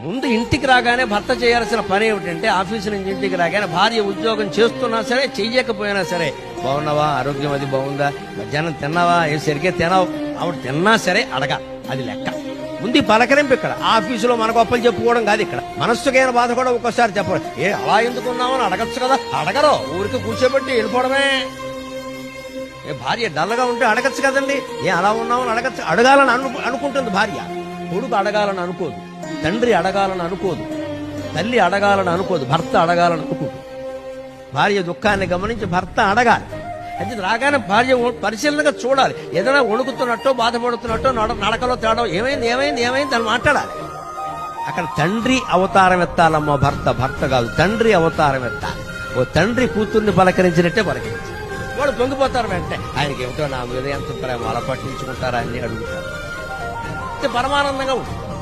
ముందు ఇంటికి రాగానే భర్త చేయాల్సిన పని ఏమిటంటే ఆఫీసు నుంచి ఇంటికి రాగానే భార్య ఉద్యోగం చేస్తున్నా సరే చెయ్యకపోయినా సరే. బాగున్నావా? ఆరోగ్యం అది బాగుందా? మధ్యాహ్నం తిన్నావా? ఏం సరిగ్గా తినావు? ఆవిడ తిన్నా సరే అడగ. అది లెక్క. ముందు పలకరింపు ఇక్కడ. ఆఫీసులో మన గొప్పలు చెప్పుకోవడం కాదు ఇక్కడ. మనస్సుకైన బాధ కూడా ఒక్కోసారి చెప్పడం ఏ అలా ఎందుకున్నామని అడగచ్చు కదా. అడగరు. ఊరికి కూర్చోబెట్టి వెళ్ళిపోవడమే. ఏ భార్య డల్గా ఉంటే అడగచ్చు కదండి. ఏ అలా ఉన్నామని అడగచ్చు. అడగాలని అను అనుకుంటుంది భార్య. కొడుకు అడగాలని అనుకోదు. తండ్రి అడగాలని అనుకోదు తల్లి అడగాలని అనుకోదు భర్త అడగాలని అనుకోదు. భార్య దుఃఖాన్ని గమనించి భర్త అడగాలి. అది రాగానే భార్య పరిశీలనగా చూడాలి. ఏదైనా వణుకుతున్నట్టో బాధపడుతున్నట్టో నడ- నడకలో తేడా ఏమైంది ఏమైంది ఏమైంది అని మాట్లాడాలి. అక్కడ తండ్రి అవతారం ఎత్తాలమ్మా భర్త భర్త కాదు తండ్రి అవతారం ఎత్తాలి. ఓ తండ్రి కూతుర్ని పలకరించినట్టే పలకరించి వాడు పొంగిపోతారు వెంటనే. ఆయనకి ఏమిటో నా మీద ఎంత ప్రేమ అలా పట్టించుకుంటారా అని అడుగుతారు. పరమానందంగా ఉంటుంది.